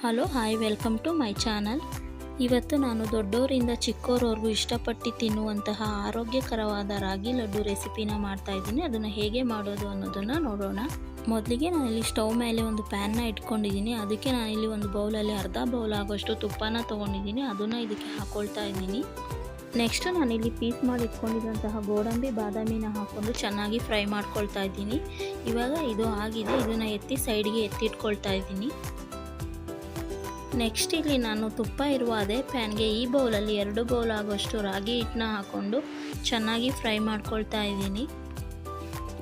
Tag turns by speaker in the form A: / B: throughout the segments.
A: Hello, hi, welcome to my channel. ಇವತ್ತು ನಾನು ದೊಡ್ಡವರಿಂದ ಚಿಕ್ಕವರವರೆಗೂ ಇಷ್ಟಪಟ್ಟು ತಿನ್ನುವಂತಹ ಆರೋಗ್ಯಕರವಾದ ರಾಗಿ ಲಡ್ಡು ರೆಸಿಪಿನ ಮಾಡ್ತಾ ಇದ್ದೀನಿ. ಅದನ್ನು ಹೇಗೆ ಮಾಡೋದು ಅನ್ನೋದನ್ನು ನೋಡೋಣ. ಮೊದಲಿಗೆ ನಾನಿಲ್ಲಿ ಸ್ಟವ್ ಮೇಲೆ ಒಂದು ಪ್ಯಾನ್ನ ಇಟ್ಕೊಂಡಿದ್ದೀನಿ. ಅದಕ್ಕೆ ನಾನಿಲ್ಲಿ ಒಂದು ಬೌಲಲ್ಲಿ ಅರ್ಧ ಬೌಲ್ ಆಗೋಷ್ಟು ತುಪ್ಪನ ತೊಗೊಂಡಿದ್ದೀನಿ. ಅದನ್ನು ಇದಕ್ಕೆ ಹಾಕ್ಕೊಳ್ತಾ ಇದ್ದೀನಿ. ನೆಕ್ಸ್ಟ್ ನಾನಿಲ್ಲಿ ಪೀಸ್ ಮಾಡಿ ಇಟ್ಕೊಂಡಿರುವಂತಹ ಗೋಡಂಬಿ, ಬಾದಾಮಿನ ಹಾಕ್ಕೊಂಡು ಚೆನ್ನಾಗಿ ಫ್ರೈ ಮಾಡ್ಕೊಳ್ತಾ ಇದ್ದೀನಿ. ಇವಾಗ ಇದು ಆಗಿದೆ. ಇದನ್ನು ಎತ್ತಿ ಸೈಡ್ಗೆ ಎತ್ತಿಟ್ಕೊಳ್ತಾ ಇದ್ದೀನಿ. ನೆಕ್ಸ್ಟ್ ಇಲ್ಲಿ ನಾನು ತುಪ್ಪ ಇರುವ ಅದೇ ಪ್ಯಾನ್ಗೆ ಈ ಬೌಲಲ್ಲಿ ಎರಡು ಬೌಲ್ ಆಗೋಷ್ಟು ರಾಗಿ ಹಿಟ್ಟನ್ನ ಹಾಕ್ಕೊಂಡು ಚೆನ್ನಾಗಿ ಫ್ರೈ ಮಾಡ್ಕೊಳ್ತಾ ಇದ್ದೀನಿ.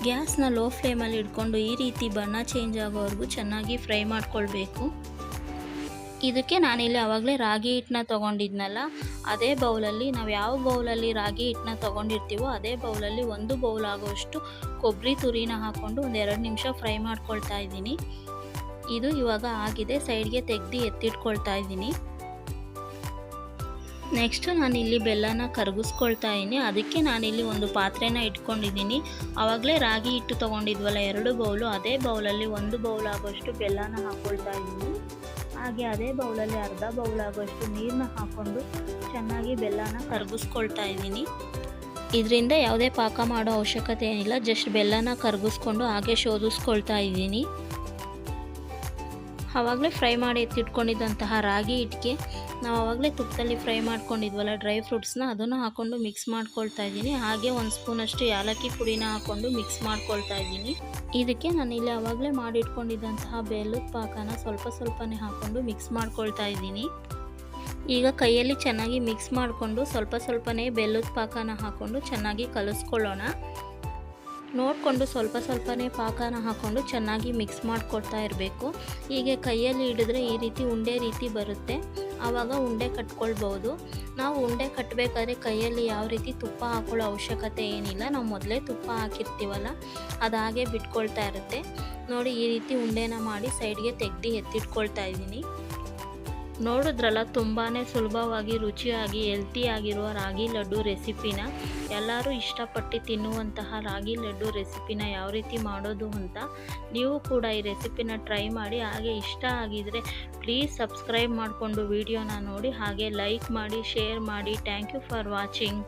A: ಗ್ಯಾಸ್ನ ಲೋ ಫ್ಲೇಮಲ್ಲಿ ಇಟ್ಕೊಂಡು ಈ ರೀತಿ ಬಣ್ಣ ಚೇಂಜ್ ಆಗೋವರೆಗೂ ಚೆನ್ನಾಗಿ ಫ್ರೈ ಮಾಡ್ಕೊಳ್ಬೇಕು. ಇದಕ್ಕೆ ನಾನಿಲ್ಲಿ ಆವಾಗಲೇ ರಾಗಿ ಹಿಟ್ಟನ್ನ ತೊಗೊಂಡಿದ್ನಲ್ಲ, ಅದೇ ಬೌಲಲ್ಲಿ ನಾವು ಯಾವ ಬೌಲಲ್ಲಿ ರಾಗಿ ಹಿಟ್ಟನ್ನ ತೊಗೊಂಡಿರ್ತೀವೋ ಅದೇ ಬೌಲಲ್ಲಿ ಒಂದು ಬೌಲ್ ಆಗೋಷ್ಟು ಕೊಬ್ಬರಿ ತುರಿನ ಹಾಕ್ಕೊಂಡು ಒಂದು ಎರಡು ನಿಮಿಷ ಫ್ರೈ ಮಾಡ್ಕೊಳ್ತಾ ಇದ್ದೀನಿ. ಇದು ಇವಾಗ ಆಗಿದೆ. ಸೈಡ್ಗೆ ತೆಗ್ದು ಎತ್ತಿಟ್ಕೊಳ್ತಾ ಇದ್ದೀನಿ. ನೆಕ್ಸ್ಟ್ ನಾನಿಲ್ಲಿ ಬೆಲ್ಲನ ಕರಗಿಸ್ಕೊಳ್ತಾ ಇದ್ದೀನಿ. ಅದಕ್ಕೆ ನಾನಿಲ್ಲಿ ಒಂದು ಪಾತ್ರೆನ ಇಟ್ಕೊಂಡಿದ್ದೀನಿ. ಆವಾಗಲೇ ರಾಗಿ ಹಿಟ್ಟು ತೊಗೊಂಡಿದ್ವಲ್ಲ, ಎರಡು ಬೌಲು. ಅದೇ ಬೌಲಲ್ಲಿ ಒಂದು ಬೌಲ್ ಆಗೋಷ್ಟು ಬೆಲ್ಲನ ಹಾಕ್ಕೊಳ್ತಾ ಇದ್ದೀನಿ. ಹಾಗೆ ಅದೇ ಬೌಲಲ್ಲಿ ಅರ್ಧ ಬೌಲ್ ಆಗೋಷ್ಟು ನೀರನ್ನ ಹಾಕ್ಕೊಂಡು ಚೆನ್ನಾಗಿ ಬೆಲ್ಲನ ಕರಗಿಸ್ಕೊಳ್ತಾ ಇದ್ದೀನಿ. ಇದರಿಂದ ಯಾವುದೇ ಪಾಕ ಮಾಡೋ ಅವಶ್ಯಕತೆ ಏನಿಲ್ಲ. ಜಸ್ಟ್ ಬೆಲ್ಲನ ಕರಗಿಸ್ಕೊಂಡು ಹಾಗೆ ಶೋಧಿಸ್ಕೊಳ್ತಾ ಇದ್ದೀನಿ. ಆವಾಗಲೇ ಫ್ರೈ ಮಾಡಿ ಎತ್ತಿಟ್ಕೊಂಡಿದ್ದಂತಹ ರಾಗಿ ಇಟ್ಟಿಗೆ ನಾವು ಆವಾಗಲೇ ತುಪ್ಪದಲ್ಲಿ ಫ್ರೈ ಮಾಡ್ಕೊಂಡಿದ್ವಲ್ಲ ಡ್ರೈ ಫ್ರೂಟ್ಸ್ನ ಅದನ್ನು ಹಾಕ್ಕೊಂಡು ಮಿಕ್ಸ್ ಮಾಡ್ಕೊಳ್ತಾ ಇದ್ದೀನಿ. ಹಾಗೆ ಒಂದು ಸ್ಪೂನಷ್ಟು ಯಾಲಕ್ಕಿ ಪುಡಿನ ಹಾಕ್ಕೊಂಡು ಮಿಕ್ಸ್ ಮಾಡ್ಕೊಳ್ತಾ ಇದ್ದೀನಿ. ಇದಕ್ಕೆ ನಾನು ಇಲ್ಲಿ ಆವಾಗಲೇ ಮಾಡಿಟ್ಕೊಂಡಿದ್ದಂತಹ ಬೆಲ್ಲದ ಪಾಕನ ಸ್ವಲ್ಪ ಸ್ವಲ್ಪನೇ ಹಾಕ್ಕೊಂಡು ಮಿಕ್ಸ್ ಮಾಡ್ಕೊಳ್ತಾ ಇದ್ದೀನಿ. ಈಗ ಕೈಯಲ್ಲಿ ಚೆನ್ನಾಗಿ ಮಿಕ್ಸ್ ಮಾಡಿಕೊಂಡು ಸ್ವಲ್ಪ ಸ್ವಲ್ಪನೇ ಬೆಲ್ಲದ ಪಾಕನ ಹಾಕ್ಕೊಂಡು ಚೆನ್ನಾಗಿ ಕಲಿಸ್ಕೊಳ್ಳೋಣ. ನೋಡಿಕೊಂಡು ಸ್ವಲ್ಪ ಸ್ವಲ್ಪನೇ ಪಾಕನ ಹಾಕ್ಕೊಂಡು ಚೆನ್ನಾಗಿ ಮಿಕ್ಸ್ ಮಾಡಿಕೊಡ್ತಾ ಇರಬೇಕು. ಹೀಗೆ ಕೈಯಲ್ಲಿ ಹಿಡಿದ್ರೆ ಈ ರೀತಿ ಉಂಡೆ ರೀತಿ ಬರುತ್ತೆ. ಆವಾಗ ಉಂಡೆ ಕಟ್ಕೊಳ್ಬೋದು. ನಾವು ಉಂಡೆ ಕಟ್ಟಬೇಕಾದ್ರೆ ಕೈಯಲ್ಲಿ ಯಾವ ರೀತಿ ತುಪ್ಪ ಹಾಕೊಳ್ಳೋ ಅವಶ್ಯಕತೆ ಏನಿಲ್ಲ. ನಾವು ಮೊದಲೇ ತುಪ್ಪ ಹಾಕಿರ್ತೀವಲ್ಲ ಅದಾಗೆ ಬಿಟ್ಕೊಳ್ತಾ ಇರುತ್ತೆ. ನೋಡಿ, ಈ ರೀತಿ ಉಂಡೆನ ಮಾಡಿ ಸೈಡ್ಗೆ ತೆಗ್ದು ಎತ್ತಿಟ್ಕೊಳ್ತಾ ಇದ್ದೀನಿ. ನೋಡಿದ್ರಲ್ಲ ತುಂಬಾ ಸುಲಭವಾಗಿ, ರುಚಿಯಾಗಿ ಹೆಲ್ತಿಯಾಗಿರುವ ರಾಗಿ ಲಡ್ಡು ರೆಸಿಪಿನ. ಎಲ್ಲರೂ ಇಷ್ಟಪಟ್ಟು ತಿನ್ನುವಂತಹ ರಾಗಿ ಲಡ್ಡು ರೆಸಿಪಿನ ಯಾವ ರೀತಿ ಮಾಡೋದು ಅಂತ ನೀವು ಕೂಡ ಈ ರೆಸಿಪಿನ ಟ್ರೈ ಮಾಡಿ. ಹಾಗೆ ಇಷ್ಟ ಆಗಿದರೆ ಪ್ಲೀಸ್ ಸಬ್ಸ್ಕ್ರೈಬ್ ಮಾಡಿಕೊಂಡು ವಿಡಿಯೋನ ನೋಡಿ. ಹಾಗೆ ಲೈಕ್ ಮಾಡಿ ಶೇರ್ ಮಾಡಿ. Thank you for watching